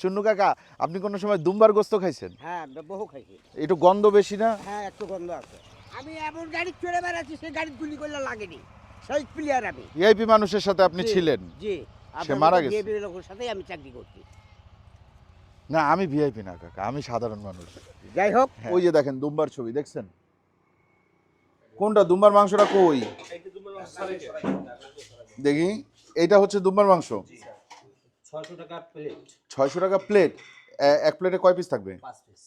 চুন্নু কাকা আপনি কোনো সময় দুম্বার গোস্ত খাইছেন? হ্যাঁ বহু খাইছি। একটু গন্ধ বেশি না? হ্যাঁ একটু গন্ধ আছে। আমি এমন গাড়ি চড়ে বেড়াচ্ছি সেই গাড়ি গুলি করলে লাগেনি। সেই প্লেয়ার আমি। ভিআইপি মানুষের সাথে আপনি ছিলেন? জি। সে মারা গেছে? বিয়ে লোকের সাথেই আমি চাকরি করছি। না আমি ভিআইপি না কাকা আমি সাধারণ মানুষ। যাই হোক। ওই যে দেখেন দুম্বার ছবি দেখছেন? কোনটা দুম্বার মাংসটা কই? দেখি এটা হচ্ছে দুম্বার মাংস? ছয়শো টাকা প্লেট ছয়শো টাকা প্লেট এক প্লেটে কয় পিস থাকবে?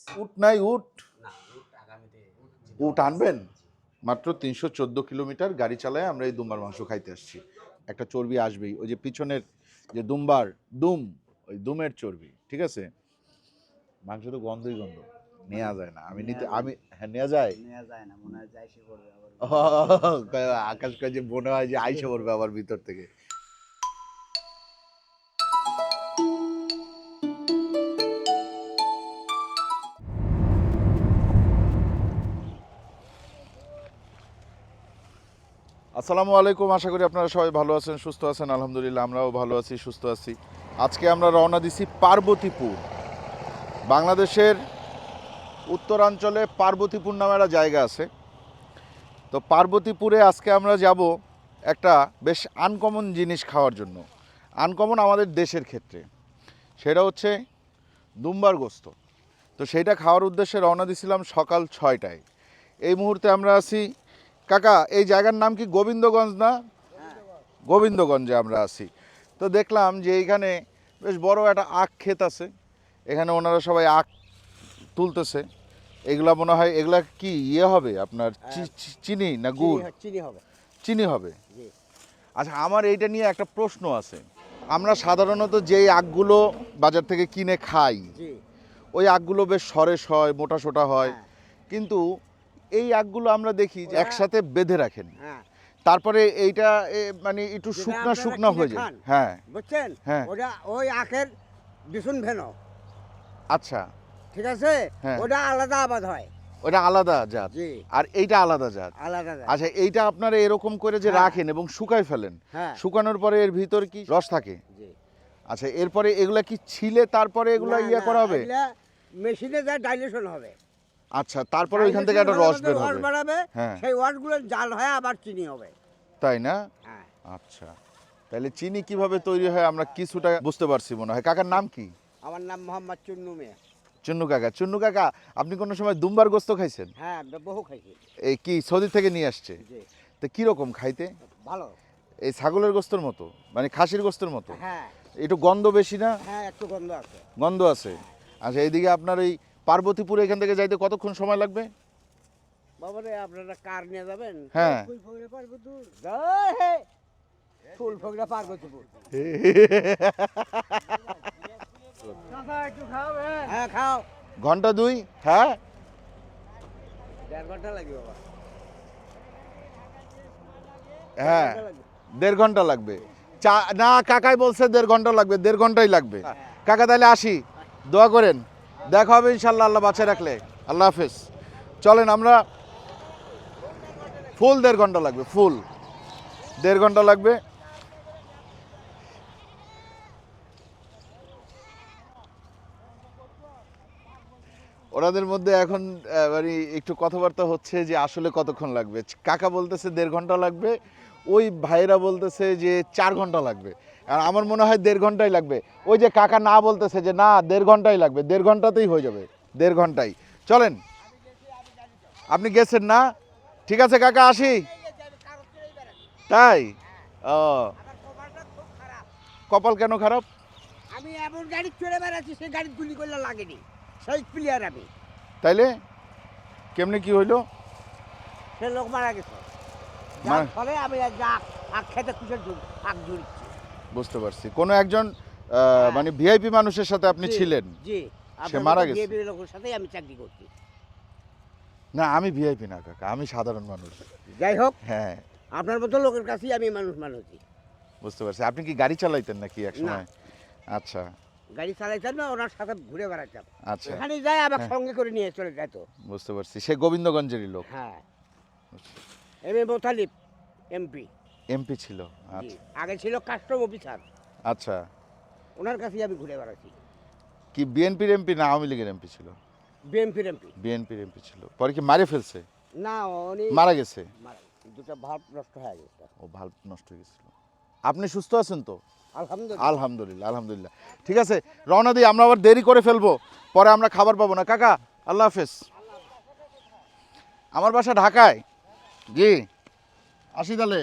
উট নাই উট? উট আনবেন? মাত্র তিনশো চোদ্দ কিলোমিটার গাড়ি চালায় আমরা এই দুম্বার মাংস খাইতে আসছি। একটা চর্বি আসবেই। ওই যে পিছনের যে দুম্বার দুম ওই দুমের চর্বি ঠিক আছে? মাংস তো গন্ধই গন্ধ। নেওয়া যায় না। আমি নিতে আমি হ্যাঁ নেওয়া যায়? মনে হয় আকাশ কাজে মনে হয় যে আইসে পড়বে আবার ভিতর থেকে। আসসালামু আলাইকুম, আশা করি আপনারা সবাই ভালো আছেন, সুস্থ আছেন, আলহামদুলিল্লাহ আমরাও ভালো আছি, সুস্থ আছি। আজকে আমরা রওনা দিছি পার্বতীপুর। বাংলাদেশের উত্তরাঞ্চলে পার্বতীপুর নামে একটা জায়গা আছে। তো পার্বতীপুরে আজকে আমরা যাব একটা বেশ আনকমন জিনিস খাওয়ার জন্য। আনকমন আমাদের দেশের ক্ষেত্রে। সেটা হচ্ছে দুম্বার গোস্ত। তো সেইটা খাওয়ার উদ্দেশ্যে রওনা দিছিলাম সকাল ছয়টায়। এই মুহূর্তে আমরা আছি কাকা এই জায়গার নাম কি গোবিন্দগঞ্জ না? গোবিন্দগঞ্জে আমরা আছি। তো দেখলাম যে এইখানে বেশ বড় একটা আখ ক্ষেত আছে। এখানে ওনারা সবাই আখ তুলতেছে। এগুলা মনে হয় এগুলা কি ইয়ে হবে আপনার চি- চি- চিনি না গুড়? চিনি- হবে। চিনি হবে? আচ্ছা আমার এইটা নিয়ে একটা প্রশ্ন আছে। আমরা সাধারণত যেই আখগুলো বাজার থেকে কিনে খাই ওই আখগুলো বেশ সরেস হয় মোটা সোটা হয়। হ্যাঁ। কিন্তু এই আখগুলো আমরা দেখি যে একসাথে বেঁধে রাখেন। হ্যাঁ। তারপরে এইটা মানে একটু শুকনা শুকনা হয়ে যায়। হ্যাঁ। বুঝছেন? হ্যাঁ। ওটা ওই আখের বিশুন ভেনো আচ্ছা। ঠিক আছে? হ্যাঁ। ওটা আলাদা আবাদ হয়। ওটা আলাদা জাত। জি। আর এইটা আলাদা জাত। আলাদা। আচ্ছা এইটা আপনারা এরকম করে যে হ্যাঁ। রাখেন এবং শুকায় ফেলেন। হ্যাঁ। শুকানোর পরে এর ভিতর কি রস থাকে? জি। আচ্ছা এরপরে এগুলা কি ছিলে তারপরে এগুলা ইয়ে করা হবে? মেশিনে যা ডাইলেশন হবে। আচ্ছা তারপরে ওইখান থেকে একটা রস বের হবে বাড়াবে হ্যাঁ। সেই ওয়াশগুলো জাল হয়ে আবার চিনি হবে। তাই না? হ্যাঁ। আচ্ছা তাহলে চিনি কীভাবে তৈরি হয় আমরা কিছুটা বুঝতে পারছি মনে হয়। কাকার নাম কি? আমার নাম মোহাম্মদ চুন্নু মিয়া। চুন্নু কাকা। চুন্নু কাকা আপনি কোনো সময় দুম্বার গোস্ত খাইছেন? হ্যাঁ বহু খাইছি। এই কি সৌদি থেকে নিয়ে আসছে? জি। তো কীরকম খাইতে? ভালো। এই ছাগলের গোস্তর মতো? মানে খাসির গোস্তর মতো? হ্যাঁ। একটু গন্ধ বেশি না? হ্যাঁ একটু গন্ধ আছে। গন্ধ আছে। আচ্ছা এইদিকে আপনার এই পার্বতীপুর এখান থেকে যাইতে কতক্ষণ সময় লাগবে? বাবারে আপনারা কার নিয়ে যাবেন? হ্যাঁ। ফুল ফগড়া পার্বতীপুর। হ্যাঁ খাও। ঘণ্টা দুই হ্যাঁ? দেড় ঘণ্টা লাগবে বাবা। হ্যাঁ দেড় ঘণ্টা লাগবে। দেড় ঘণ্টা লাগবে চা না কাকাই বলছে দেড় ঘণ্টা লাগবে দেড় ঘন্টাই লাগবে। কাকা তাহলে আসি। দোয়া করেন। দেখা হবে ইনশাল্লাহ আল্লাহ বাঁচা রাখলে। আল্লাহ হাফেজ। চলেন, আমরা ফুল দেড় ঘণ্টা লাগবে, ফুল। দেড় ঘণ্টা লাগবে। ওনাদের মধ্যে এখন মানে একটু কথাবার্তা হচ্ছে যে আসলে কতক্ষণ লাগবে। কাকা বলতেছে দেড় ঘণ্টা লাগবে, ওই ভাইয়েরা বলতেছে যে চার ঘণ্টা লাগবে। আর আমার মনে হয় দেড় ঘন্টাই লাগবে। ওই যে কাকা না বলতেছে যে না দেড় ঘন্টাই লাগবে। দেড় ঘন্টাতেই হয়ে যাবে দেড় ঘন্টাই। চলেন। আপনি গেছেন না? ঠিক আছে কাকা আসি। তাই? ও। কপাল কেন খারাপ? আমি এমন গাড়ি চড়ে বেড়াচ্ছি সেই গাড়ি গুলি করলে লাগেনি। সেই প্লেয়ার আমি। তাইলে? কেমনে কি হইল? সে লোক মারা গেছে। ফলে আমি আখ আখ খেতে কুশের আখ ঝুড়ছি বুঝতে পারছি। কোনো একজন আহ, মানে ভিআইপি মানুষের সাথে আপনি ছিলেন? জি। সে মারা গেছে? বিয়ে লোকের সাথেই আমি চাকরি করছি। না আমি ভিআইপি না কাকা। আমি সাধারণ মানুষ। যাই হোক হ্যাঁ। আপনার মতো লোকের কাছেই আমি মানুষ মানুষই। বুঝতে পারছি। আপনি কি গাড়ি চালাইতেন নাকি এক সময়? আচ্ছা। গাড়ি চালাইতাম না ওনার সাথে ঘুরে বেড়াতাম আচ্ছা। এখানে যাই আবার হ্যাঁ। সঙ্গে করে নিয়ে চলে যেত বুঝতে পারছি। সে গোবিন্দগঞ্জেরই লোক। হ্যাঁ। M A Motalib MP MP ছিল। আচ্ছা। আগে ছিল কাস্টম অফিসার। আচ্ছা। ওনার কাছেই আমি ঘুরে বেড়াচ্ছি। কি বিএনপির এমপি না আওয়ামী লীগের এমপি ছিল? বিএমপির এমপি বিএনপির এমপি ছিল। পরে কি মারে ফেলছে? না উনি মারা গেছে? দুটো ভাব নষ্ট হয়ে গেছে। ও ভালো নষ্ট হয়ে গেছিল। আপনি সুস্থ আছেন তো? আলহামদুলিল্লাহ। আলহামদুলিল্লাহ আলহামদুলিল্লাহ। ঠিক আছে রওনা দিই আমরা আবার দেরি করে ফেলব। পরে আমরা খাবার পাবো না। কাকা আল্লাহ হাফেজ। আমার বাসা ঢাকায়। জি আসি তাহলে।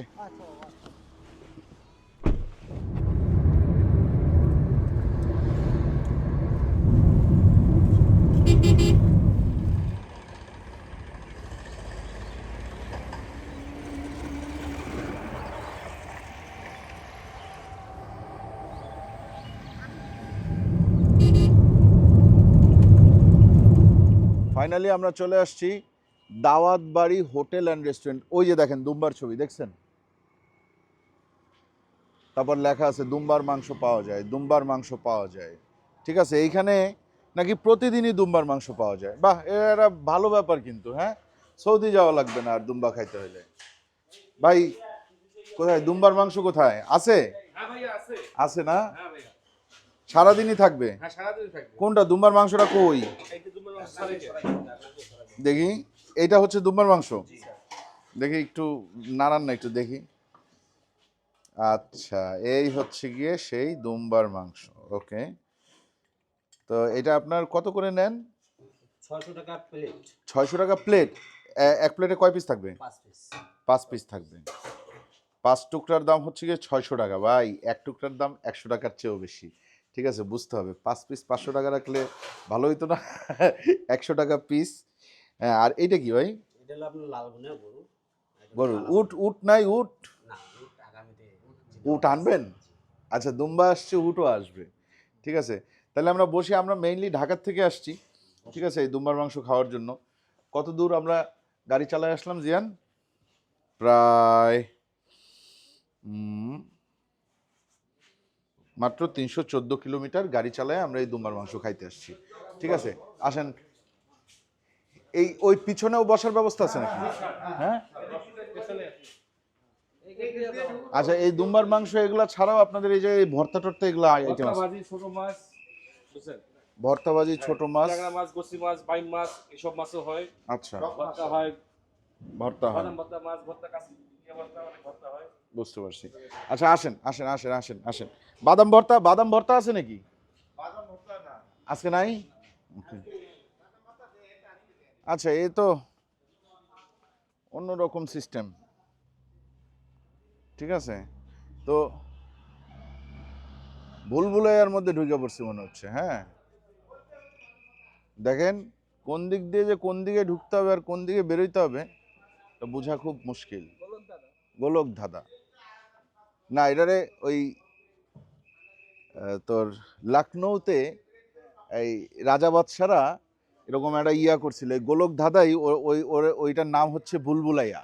ফাইনালি আমরা চলে আসছি দাওয়াত বাড়ি হোটেল অ্যান্ড রেস্টুরেন্ট ওই যে দেখেন, দুম্বার ছবি, দেখছেন? তারপর লেখা আছে, দুম্বার মাংস পাওয়া যায়, দুম্বার মাংস পাওয়া যায়। ঠিক আছে, এইখানে নাকি প্রতিদিনই দুম্বার মাংস পাওয়া যায়? বাহ এটা ভালো ব্যাপার কিন্তু হ্যাঁ? সৌদি যাওয়া লাগবে না আর দুম্বা খাইতে হলে। ভাই কোথায়? দুম্বার মাংস কোথায়? আছে? হ্যাঁ আছে। না? হ্যাঁ সারাদিনই থাকবে? হ্যাঁ সারাদিন থাকবে। কোনটা দুম্বার মাংসটা কই? দেখি এটা হচ্ছে দুম্বার মাংস? দেখি একটু নাড়ান না একটু দেখি। আচ্ছা এই হচ্ছে গিয়ে সেই দুম্বার মাংস ওকে। তো এটা আপনার কত করে নেন? ছয়শো টাকা প্লেট। ছয়শো টাকা প্লেট। এক প্লেটে কয় পিস থাকবে? পাঁচ পিস। থাকবে। পাঁচ টুকরার দাম হচ্ছে গিয়ে ছয়শো টাকা। ভাই এক টুকরার দাম একশো টাকার চেয়েও বেশি। ঠিক আছে বুঝতে হবে। পাঁচ পিস পাঁচশো টাকা রাখলে ভালো হইতো না? একশো টাকা পিস। আর এইটা কি ভাই? এটা গরু। এটা উট উট নাই উট? উট আনবেন? আচ্ছা দুম্বা আসছে উটও আসবে। ঠিক আছে তাহলে আমরা বসে, আমরা মেইনলি ঢাকার থেকে আসছি, ঠিক আছে, এই দুম্বার মাংস খাওয়ার জন্য। কত দূর আমরা গাড়ি চালায় আসলাম, জিয়ান? প্রায় মাত্র তিনশো চোদ্দ কিলোমিটার গাড়ি চালায় আমরা এই দুম্বার মাংস খাইতে আসছি। ঠিক আছে, আসেন। এই, ওই পিছনেও বসার ব্যবস্থা আছে নাকি? হ্যাঁ? আচ্ছা এই দুম্বার মাংস এগুলা ছাড়াও আপনাদের এই যে ভর্তা টর্তা এগুলো আইটেম আছে। ভর্তাবাজি ছোট মাছ। ট্যাংরা মাছ গোসি মাছ বাইম মাছ এসব মাছও হয়। আচ্ছা। ভর্তা হয়। ভর্তা হয়। ভর্তা মাছ হয় বুঝতে পারছি। আচ্ছা আসেন আসেন আসেন আসেন আসেন। বাদাম ভর্তা বাদাম ভর্তা আছে নাকি? আজকে নাই? আচ্ছা এই তো অন্যরকম সিস্টেম ঠিক আছে? তো ভুলভুলাইয়ার মধ্যে ঢুকে পড়ছি মনে হচ্ছে হ্যাঁ। দেখেন কোন দিক দিয়ে যে কোন দিকে ঢুকতে হবে আর কোন দিকে বেরোইতে হবে বোঝা খুব মুশকিল। গোলক ধাঁধা। না, এটারে ওই তোর লখনৌতে এই রাজা বাদশারা এরকম একটা ইয়া করছিল, এই গোলক ধাঁধাই ওই ওইটার নাম হচ্ছে বুলবুলাইয়া।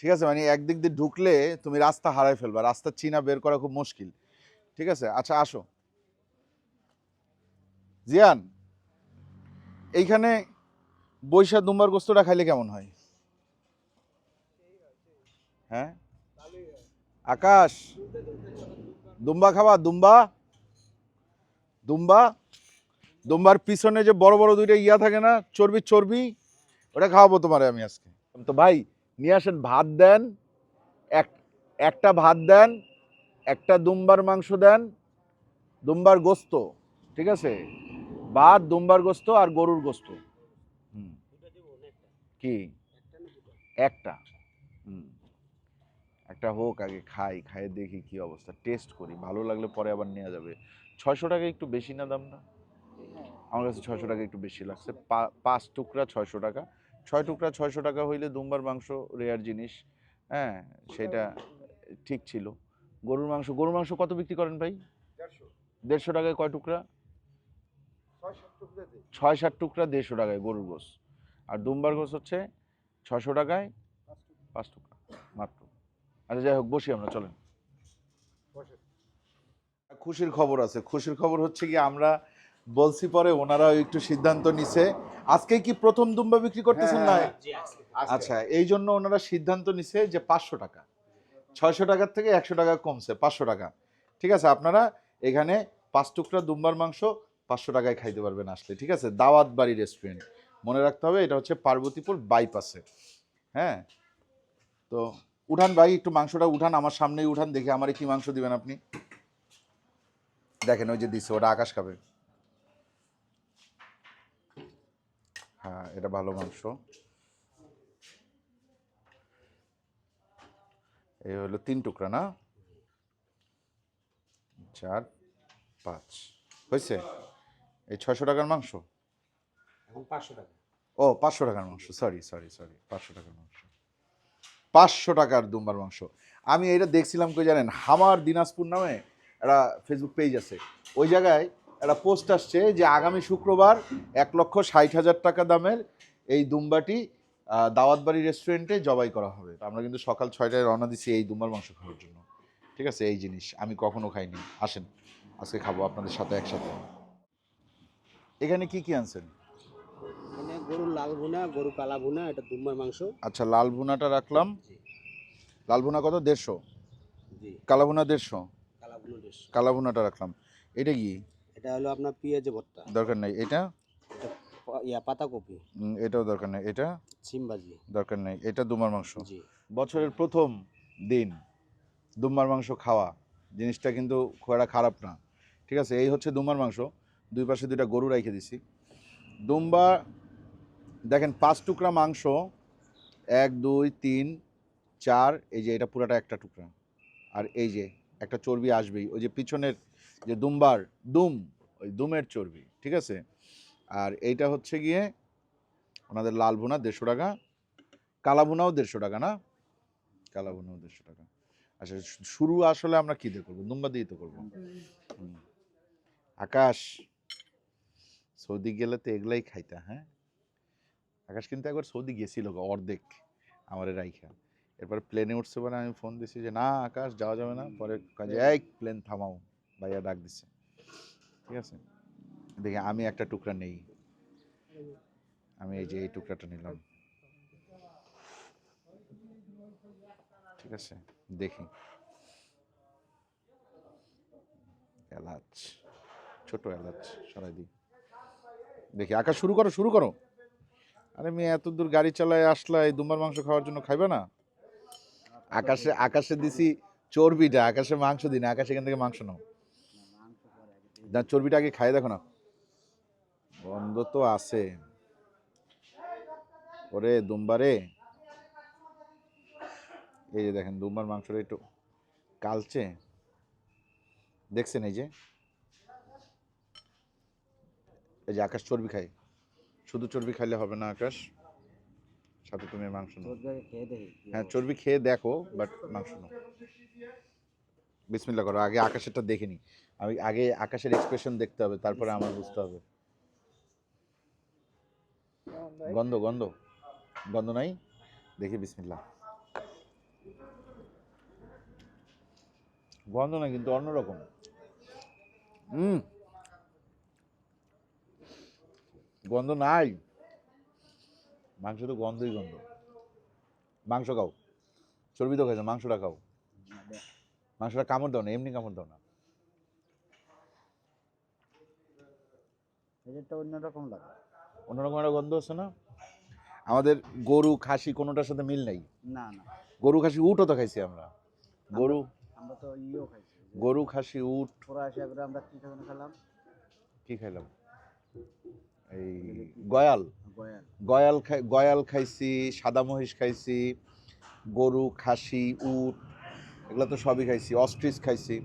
ঠিক আছে? মানে একদিক দিয়ে ঢুকলে তুমি রাস্তা হারাই ফেলবা রাস্তা চিনা বের করা খুব মুশকিল। ঠিক আছে? আচ্ছা আসো। জিয়ান, এইখানে বৈশাখ দুম্বার গোস্তটা খাইলে কেমন হয়? হ্যাঁ? আকাশ, দুম্বা খাবা? দুম্বা? দুম্বা? দুম্বার পিছনে যে বড় বড় দুইটা ইয়া থাকে না, চর্বি চর্বি, ওটা খাওয়াবো তোমারে আমি আজকে। তো ভাই, নিয়ে আসেন, ভাত দেন, এক, একটা ভাত দেন একটা দুম্বার মাংস দেন, দুম্বার গোস্ত, ঠিক আছে? ভাত, দুম্বার গোস্ত আর গরুর গোস্ত। কি? একটা। একটা হোক, আগে খাই খাই, দেখি কি অবস্থা। টেস্ট করি, ভালো লাগলে পরে আবার নেওয়া যাবে। ছয়শো টাকা একটু বেশি না দাম না? আমার কাছে ছয়শো টাকা একটু বেশি লাগছে। পাঁচ টুকরা ছয়শো টাকা। ছয় টুকরা ছয়শো টাকা হইলে দুম্বার মাংস রেয়ার জিনিস হ্যাঁ? সেটা ঠিক ছিল। গরুর মাংস গরুর মাংস কত বিক্রি করেন ভাই? দেড়শো। টাকায় কয় টুকরা? ছয় সাত টুকরা দেড়শো টাকায় গরুর গোস আর দুম্বার গোস হচ্ছে ছশো টাকায় পাঁচ টুকরা। মাত্র। আচ্ছা যাই হোক বসি আমরা চলেন। খুশির খবর আছে। খুশির খবর হচ্ছে কি আমরা বলছি পরে ওনারাও একটু সিদ্ধান্ত নিছে। আজকে কি প্রথম দুম্বা বিক্রি করতেছেন না? আচ্ছা এই জন্য ওনারা সিদ্ধান্ত নিছে যে পাঁচশো টাকা। ছয়শো টাকার থেকে একশো টাকা কমছে, পাঁচশো টাকা। ঠিক আছে, আপনারা এখানে পাঁচ টুকরা দুম্বার মাংস পাঁচশো টাকায় খাইতে পারবেন আসলে, ঠিক আছে? দাওয়াত বাড়ি রেস্টুরেন্ট মনে রাখতে হবে, এটা হচ্ছে পার্বতীপুর বাইপাসে হ্যাঁ? তো উঠান ভাই, একটু মাংসটা উঠান, আমার সামনেই উঠান, দেখে আমারে কি মাংস দিবেন আপনি। দেখেন, ওই যে দিচ্ছে ওটা আকাশ খাবে। হ্যাঁ এটা ভালো মাংস। এই হলো তিন টুকরা না? চার পাঁচ। হয়েছে? এই ছয়শো টাকার মাংস? এখন পাঁচশো টাকা। ও পাঁচশো টাকার মাংস। সরি সরি সরি পাঁচশো টাকার মাংস। পাঁচশো টাকার দুম্বার মাংস। আমি এটা দেখছিলাম কই জানেন? হামার দিনাজপুর নামে একটা ফেসবুক পেজ আছে। ওই জায়গায় একটা পোস্ট আসছে যে আগামী শুক্রবার এক লক্ষ ষাট হাজার টাকা দামের এই দুম্বাটি দাওয়াত বাড়ি রেস্টুরেন্টে জবাই করা হবে। তো আমরা কিন্তু সকাল ছয়টায় রওনা দিচ্ছি এই দুম্বার মাংস খাওয়ার জন্য। ঠিক আছে? এই জিনিস আমি কখনো খাইনি। আসেন আজকে খাব আপনাদের সাথে একসাথে। এখানে কি কি আনছেন? গরুর লাল ভুনা গরু কালা ভুনা এটা দুম্বার মাংস। আচ্ছা লাল ভুনাটা রাখলাম। লাল ভুনা কত? দেড়শো? কালা ভুনা দেড়শো? কালা ভুনা কালা ভুনাটা রাখলাম। এটা কি? এটা হলো আপনার পেঁয়াজে ভর্তা। দরকার নেই। এটা? ইয়া পাতাকপি। এটাও দরকার নেই। এটা সিম ভাজি। দরকার নেই। এটা দুমার মাংস। বছরের প্রথম দিন দুম্বার মাংস খাওয়া। জিনিসটা কিন্তু খুব একটা খারাপ না। ঠিক আছে? এই হচ্ছে দুম্বার মাংস। দুই পাশে দুইটা গরু রেখে দিছি। দুম্বা দেখেন পাঁচ টুকরা মাংস এক দুই তিন চার এই যে এটা পুরাটা একটা টুকরা। আর এই যে একটা চর্বি আসবেই। ওই যে পিছনের যে দুম্বার দুম ওই দুমের চর্বি। ঠিক আছে? আর এইটা হচ্ছে গিয়ে ওনাদের লাল ভুনা দেড়শো টাকা, কালা ভুনাও দেড়শো টাকা না? কালা ভুনাও দেড়শো টাকা। আচ্ছা শুরু আসলে আমরা কি দিয়ে করব? দুম্বা দিয়ে তো করব। আকাশ, সৌদি গেলে তো এগুলাই খাইতা হ্যাঁ? আকাশ কিন্তু একবার সৌদি গেছিল অর্ধেক আমার রাইখা। এরপরে প্লেনে উঠছে পরে আমি ফোন দিছি যে, না, আকাশ, যাওয়া যাবে না। পরে কাজে এক প্লেন থামাও। ভাইয়া ডাক দিছে। ঠিক আছে? দেখি আমি একটা টুকরা নেই। আমি এই যে এই টুকরাটা নিলাম। ঠিক আছে, দেখি। এলাচ, ছোট এলাচ সরাই দিই। দেখি, আকাশ শুরু করো শুরু করো। আরে মেয়ে, এত দূর গাড়ি চালায় আসলা, এই দুম্বার মাংস খাওয়ার জন্য খাইবে না? আকাশে আকাশে দিছি চর্বিটা, আকাশে মাংস দিন আকাশে এখান থেকে মাংস নাও। না, চর্বিটা আগে খাই, দেখো না। গন্ধ তো আছে। ওরে দুম্বারে এই যে দেখেন দুম্বার মাংসটা একটু কালচে। দেখছেন এই যে? এই যে আকাশ চর্বি খায়। শুধু চর্বি খাইলে হবে না আকাশ। সাথে তুমি মাংস নাও। হ্যাঁ চর্বি খেয়ে দেখো বাট মাংস নাও। বিসমিল্লা করো আগে আকাশেরটা দেখে নি। আমি আগে আকাশের এক্সপ্রেশন দেখতে হবে তারপরে আমার বুঝতে হবে। গন্ধ গন্ধ। গন্ধ নাই? দেখি বিসমিল্লা গন্ধ না কিন্তু অন্যরকম। হুম গন্ধ নাই। মাংস তো গন্ধই গন্ধ। মাংস খাও। চর্বি তো খাইছো মাংসটা খাও। মাংসটা কামড় দাও না এমনি কামড় দাও না। এটা অন্যরকম লাগে। অন্যরকম একটা গন্ধ আছে না? আমাদের গরু খাসি কোনোটার সাথে মিল নাই? না না। গরু খাসি উটও তো খাইছি আমরা। গরু? আমরা তো ইয়েও খাইছি। গরু খাসি উট। আসিয়া করে আমরা কি খাবার খেলাম কি খাইলাম? এই গয়াল। গয়াল। গয়াল খাই গয়াল খাইছি সাদা মহিষ খাইছি গরু খাসি উট এগুলো তো সবই খাইছি অস্ট্রিচ খাইছি।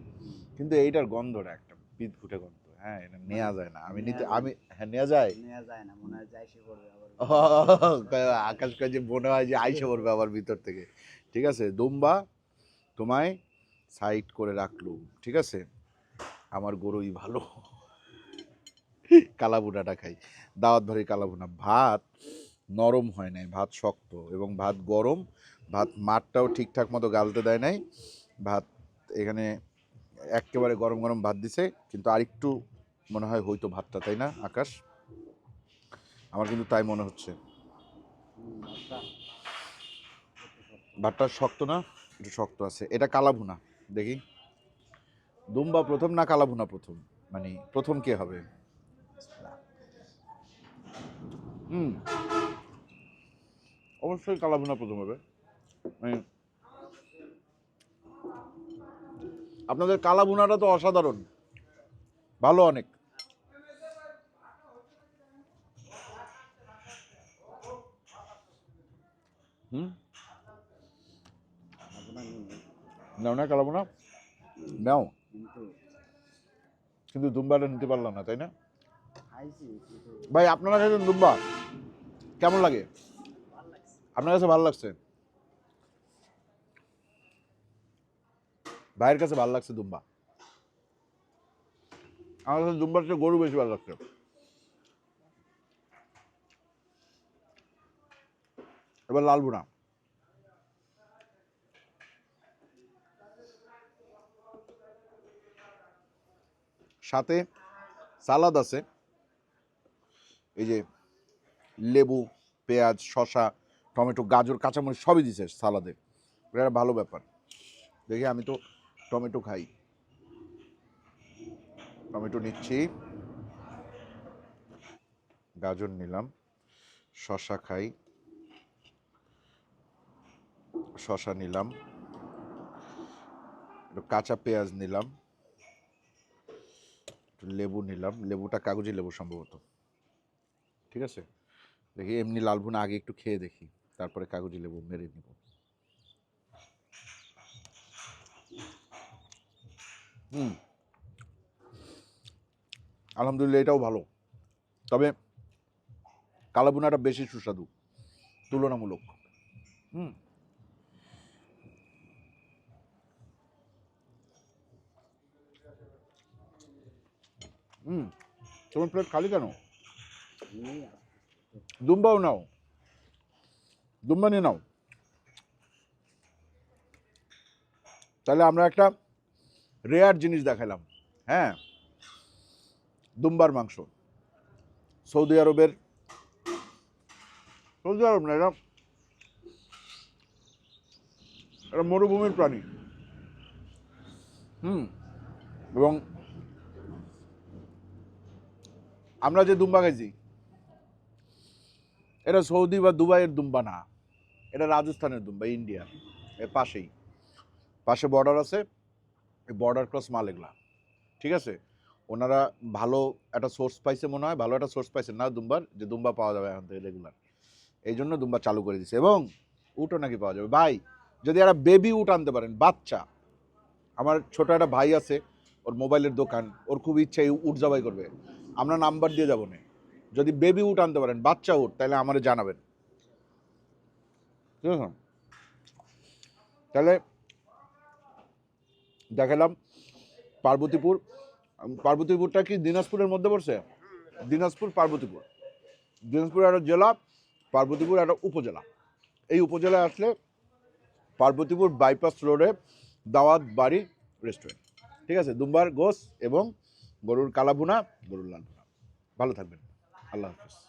কিন্তু এইটার গন্ধটা একটা বিদঘুটে গন্ধ। হ্যাঁ এটা নেওয়া যায় না। আমি নিতে আমি হ্যাঁ নেওয়া যায়? নেওয়া যায় না মনে হয় যাই সে করবে আবার আকাশ কাজে মনে হয় যে আইসে পড়বে আবার ভিতর থেকে। ঠিক আছে দুম্বা তোমায় সাইড করে রাখলুম ঠিক আছে? আমার গরুই ভালো। কালাবুনাটা খাই। দাওয়াত ভারী কালাবুনা ভাত নরম হয় নাই ভাত শক্ত এবং ভাত গরম। ভাত মাঠটাও ঠিকঠাক মতো গালতে দেয় নাই। ভাত এখানে একেবারে গরম গরম ভাত দিছে কিন্তু আরেকটু মনে হয় হয়তো ভাতটা তাই না, আকাশ? আমার কিন্তু তাই মনে হচ্ছে। ভাতটা শক্ত না? একটু শক্ত আছে। এটা কালাভুনা, দেখি। দুম্বা প্রথম না কালাভুনা প্রথম? মানে প্রথম কে হবে? হুম। অবশ্যই কালাভুনা প্রথম হবে। মানে আপনাদের কালাভুনাটা তো অসাধারণ। ভালো অনেক। হুম নাও না কালাভুনা নাও কিন্তু কিন্তু দুম্বাটা নিতে পারলাম না তাই না খাইছি কিন্তু ভাই আপনারা খেয়েছেন দুম্বা কেমন লাগে আপনার কাছে ভালো লাগছে ভাইয়ের কাছে ভালো লাগছে দুম্বা আমার কাছে দুম্বার চেয়ে গরু বেশি ভালো লাগছে এবার লাল বুনা। সাথে সালাদ আছে। এই যে লেবু, পেঁয়াজ, শসা, টমেটো, গাজর, কাঁচামরিচ সবই দিছে সালাদে। এটা ভালো ব্যাপার। দেখি আমি তো টমেটো খাই। টমেটো নিচ্ছি। গাজর নিলাম, শসা খাই। শসা নিলাম, একটু কাঁচা পেঁয়াজ নিলাম, একটু লেবু নিলাম, লেবুটা কাগজি লেবু সম্ভবত, ঠিক আছে? দেখি এমনি লাল ভুনা আগে একটু খেয়ে দেখি, তারপরে কাগজি লেবু মেরে নিব। হুম। আলহামদুলিল্লাহ এটাও ভালো। তবে কালাবুনাটা বেশি সুস্বাদু, তুলনামূলক। হুম। হুম তোমার প্লেট খালি কেন। দুম্বাও নাও। দুম্বা নিয়ে নাও। তাহলে আমরা একটা রেয়ার জিনিস দেখালাম। হ্যাঁ দুম্বার মাংস। সৌদি আরবের। সৌদি আরব না এটা এটা মরুভূমির প্রাণী। হুম এবং আমরা যে দুম্বা খাইছি, এটা সৌদি বা দুবাইয়ের দুম্বা না, এটা রাজস্থানের দুম্বা ইন্ডিয়া এর পাশেই। পাশে বর্ডার আছে বর্ডার ক্রস মাল এগুলা ঠিক আছে? ওনারা ভালো একটা সোর্স পাইছে মনে হয়, ভালো একটা সোর্স পাইছে না দুম্বার, যে দুম্বা পাওয়া যাবে এখন থেকে রেগুলার এই জন্য দুম্বা চালু করে দিছে। এবং উটও নাকি পাওয়া যাবে। ভাই, যদি একটা বেবি উট আনতে পারেন, বাচ্চা, আমার ছোট একটা ভাই আছে, ওর মোবাইলের দোকান, ওর খুব ইচ্ছা উট জবাই করবে। আমরা নাম্বার দিয়ে যাব না। যদি বেবি উট আনতে পারেন, বাচ্চা উট, তাহলে আমারে জানাবেন। তাহলে দেখালাম পার্বতীপুর। পার্বতীপুরটা কি দিনাজপুরের মধ্যে পড়ছে? দিনাজপুর, পার্বতীপুর। দিনাজপুর একটা জেলা, পার্বতীপুর একটা উপজেলা। এই উপজেলায় আসলে পার্বতীপুর বাইপাস রোডে দাওয়াত বাড়ি রেস্টুরেন্ট ঠিক আছে? দুম্বার গোস এবং গরুর কালাবুনা গরুর লাল ভুনা ভালো থাকবেন। আল্লাহ হাফিজ।